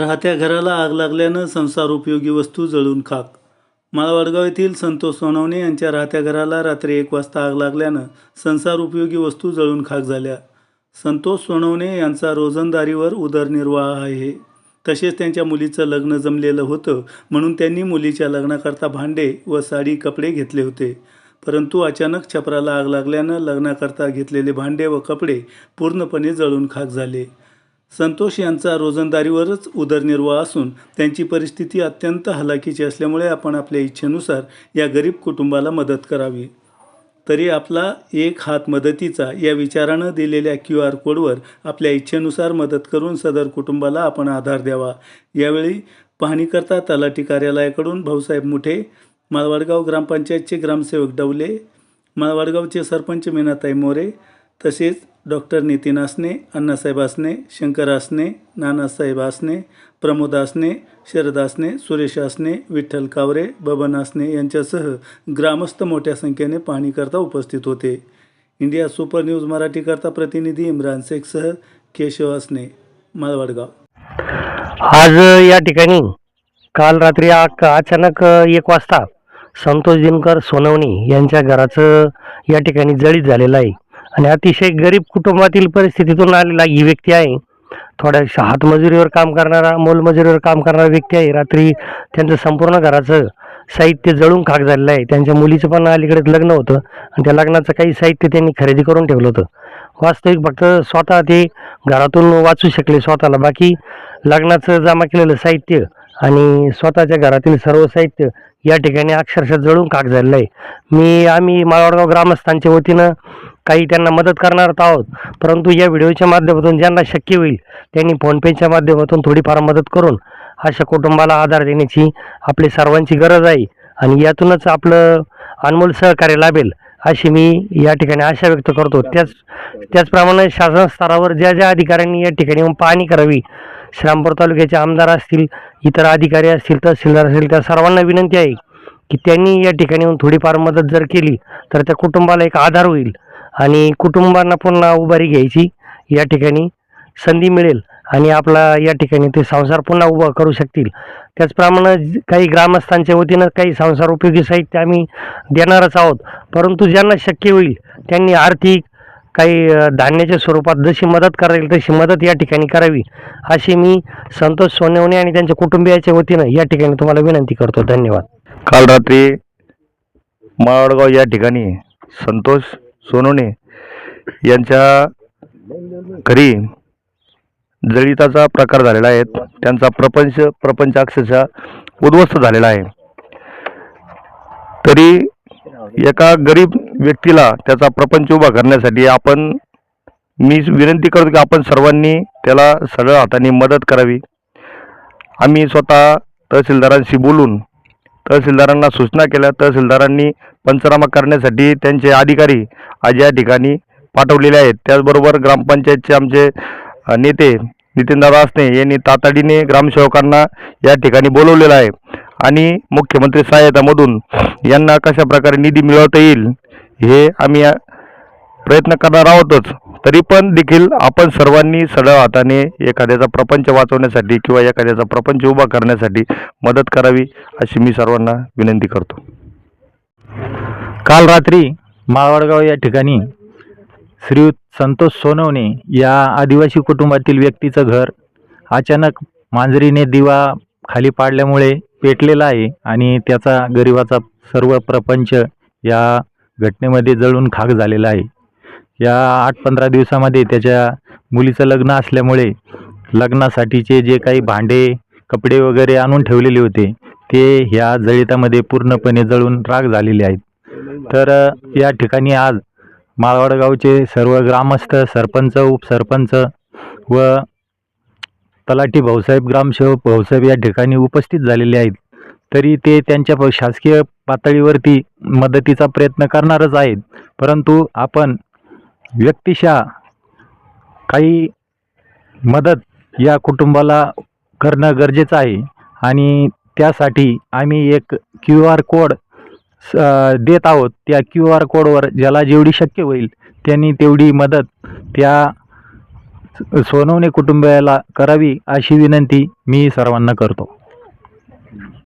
राहत्या घराला आग लागल्यानं संसार उपयोगी वस्तू जळून खाक. माळवाडगाव येथील संतोष सोनवणे यांच्या राहत्या घराला रात्री एक वाजता आग लागल्यानं संसार उपयोगी वस्तू जळून खाक झाल्या. संतोष सोनवणे यांचा रोजंदारीवर उदरनिर्वाह आहे. तसेच त्यांच्या मुलीचं लग्न जमलेलं होतं म्हणून त्यांनी मुलीच्या लग्नाकरता भांडे व साडी कपडे घेतले होते. परंतु अचानक छपराला आग लागल्यानं लग्नाकरता घेतलेले भांडे व कपडे पूर्णपणे जळून खाक झाले. संतोष यांचा रोजंदारीवरच उदरनिर्वाह असून त्यांची परिस्थिती अत्यंत हलाखीची असल्यामुळे आपण आपल्या इच्छेनुसार या गरीब कुटुंबाला मदत करावी. तरी आपला एक हात मदतीचा या विचारानं दिलेल्या क्यू आर कोडवर आपल्या इच्छेनुसार मदत करून सदर कुटुंबाला आपण आधार द्यावा. यावेळी पाहणीकरता तलाठी कार्यालयाकडून भाऊसाहेब मुठे माळवाडगाव ग्रामपंचायतचे ग्रामसेवक डवले माळवाडगावचे सरपंच मीनाताई मोरे तसेच डॉक्टर नितीन आसने अण्णासाहेब आसने शंकर आसने नानासाहेब आसने प्रमोद आसने शरद आसने सुरेश आसने विठ्ठल कावरे बबन आसने यांच्यासह ग्रामस्थ मोठ्या संख्येने पाहणीकरता उपस्थित होते. इंडिया सुपर न्यूज मराठीकरता प्रतिनिधी इम्रान शेखसह केशव आसने मालवडगाव. आज या ठिकाणी काल रात्री अचानक एक वाजता संतोष दिनकर सोनवणे यांच्या घराचं या ठिकाणी जळीत झालेलं आहे. आणि अतिशय गरीब कुटुंबातील परिस्थितीतून आलेला ही व्यक्ती आहे. थोड्याशा हातमजुरीवर काम करणारा मोलमजुरीवर काम करणारा व्यक्ती आहे. रात्री त्यांचं संपूर्ण घराचं साहित्य जळून खाक झालेलं आहे. त्यांच्या मुलीचं पण अलीकडेच लग्न होतं आणि त्या लग्नाचं काही साहित्य त्यांनी खरेदी करून ठेवलं होतं. वास्तविक फक्त स्वतः ते घरातून वाचू शकले स्वतःला. बाकी लग्नाचं जमा केलेलं साहित्य आणि स्वतःच्या घरातील सर्व साहित्य या ठिकाणी अक्षरशः जळून काग झालेलं आहे. मी आम्ही माळवाडगाव ग्रामस्थांच्या वतीनं काही त्यांना मदत करणार आहोत परंतु या व्हिडिओच्या माध्यमातून ज्यांना शक्य होईल त्यांनी फोनपेच्या माध्यमातून थोडीफार मदत करून अशा कुटुंबाला आधार देण्याची आपली सर्वांची गरज आहे आणि यातूनच आपलं अनमोल सहकार्य लाभेल अशी मी या ठिकाणी आशा व्यक्त करतो. त्याच त्याचप्रमाणे शासन स्तरावर ज्या ज्या अधिकाऱ्यांनी या ठिकाणी पाहणी करावी श्रामपूर तालुक्याचे आमदार असतील इतर अधिकारी असतील तहसीलदार असतील त्या सर्वांना विनंती आहे की त्यांनी या ठिकाणी येऊन थोडीफार मदत जर केली तर त्या कुटुंबाला एक आधार होईल आणि कुटुंबांना पुन्हा उभारी घ्यायची. या ठिकाणी संधी मिळेल आणि आपला या ठिकाणी ते संसार पुन्हा उभा करू शकतील. त्याचप्रमाणे काही ग्रामस्थांच्या वतीनं काही संसार उपयोगी साहित्य आम्ही देणारच आहोत परंतु ज्यांना शक्य होईल त्यांनी आर्थिक काही धान्याच्या स्वरूपात जशी मदत करता येईल तशी मदत या ठिकाणी करावी. अशी मी संतोष सोनवणे आणि त्यांच्या कुटुंबियाच्या वतीनं या ठिकाणी तुम्हाला विनंती करतो. धन्यवाद. काल रात्री माळवडगाव या ठिकाणी संतोष सोनवणे यांच्या घरी जळिताचा प्रकार झालेला आहे. त्यांचा प्रपंच प्रपंच अक्षरशः उद्ध्वस्त झालेला आहे. तरी एका गरीब व्यक्तीला त्याचा प्रपंच उभा करण्यासाठी आपण मी विनंती करतो की आपण सर्वांनी त्याला सरळ हाताने मदत करावी. आम्ही स्वतः तहसीलदारांशी बोलून तहसीलदारांना सूचना केल्या. तहसीलदारांनी पंचनामा करण्यासाठी त्यांचे अधिकारी आज या ठिकाणी पाठवलेले आहेत. त्याचबरोबर ग्रामपंचायतचे आमचे नेते नितीनदादा असणे यांनी तातडीने ग्रामसेवकांना या ठिकाणी बोलवलेलं आहे. आणि मुख्यमंत्री सहायतामधून यांना कशा प्रकारे निधी मिळवता येईल हे आम्ही प्रयत्न करणार आहोतच. तरी पण देखील आपण सर्वांनी सरळ हाताने एखाद्याचा प्रपंच वाचवण्यासाठी किंवा एखाद्याचा प्रपंच उभा करण्यासाठी मदत करावी अशी मी सर्वांना विनंती करतो. काल रात्री माळवडगाव या ठिकाणी श्रीयुत संतोष सोनवणे या आदिवासी कुटुंबातील व्यक्तीचं घर अचानक मांजरीने दिवा खाली पाडल्यामुळे पेटलेला आहे आणि त्याचा गरिबाचा सर्व प्रपंच या घटनेमध्ये जळून खाक झालेला आहे. या आठ पंधरा दिवसामध्ये त्याच्या मुलीचं लग्न असल्यामुळे लग्नासाठीचे जे काही भांडे कपडे वगैरे आणून ठेवलेले होते ते ह्या जळितामध्ये पूर्णपणे जळून राग झालेले आहेत. तर या ठिकाणी आज माळवाडगावचे सर्व ग्रामस्थ सरपंच उपसरपंच व तलाठी भाऊसाहेब ग्रामसेवक भाऊसाहेब या ठिकाणी उपस्थित झालेले आहेत. तरी ते त्यांच्या शासकीय पातळीवरती मदतीचा प्रयत्न करणारच आहेत. परंतु आपण व्यक्तिशः काही मदत या कुटुंबाला करणं गरजेचं आहे. आणि त्यासाठी आम्ही एक क्यू आर कोड स देत आहोत. त्या क्यू आर कोडवर ज्याला जेवढी शक्य होईल त्यांनी तेवढी मदत त्या सोनवणे कुटुंबियाला करावी अशी विनंती मी सर्वांना करतो.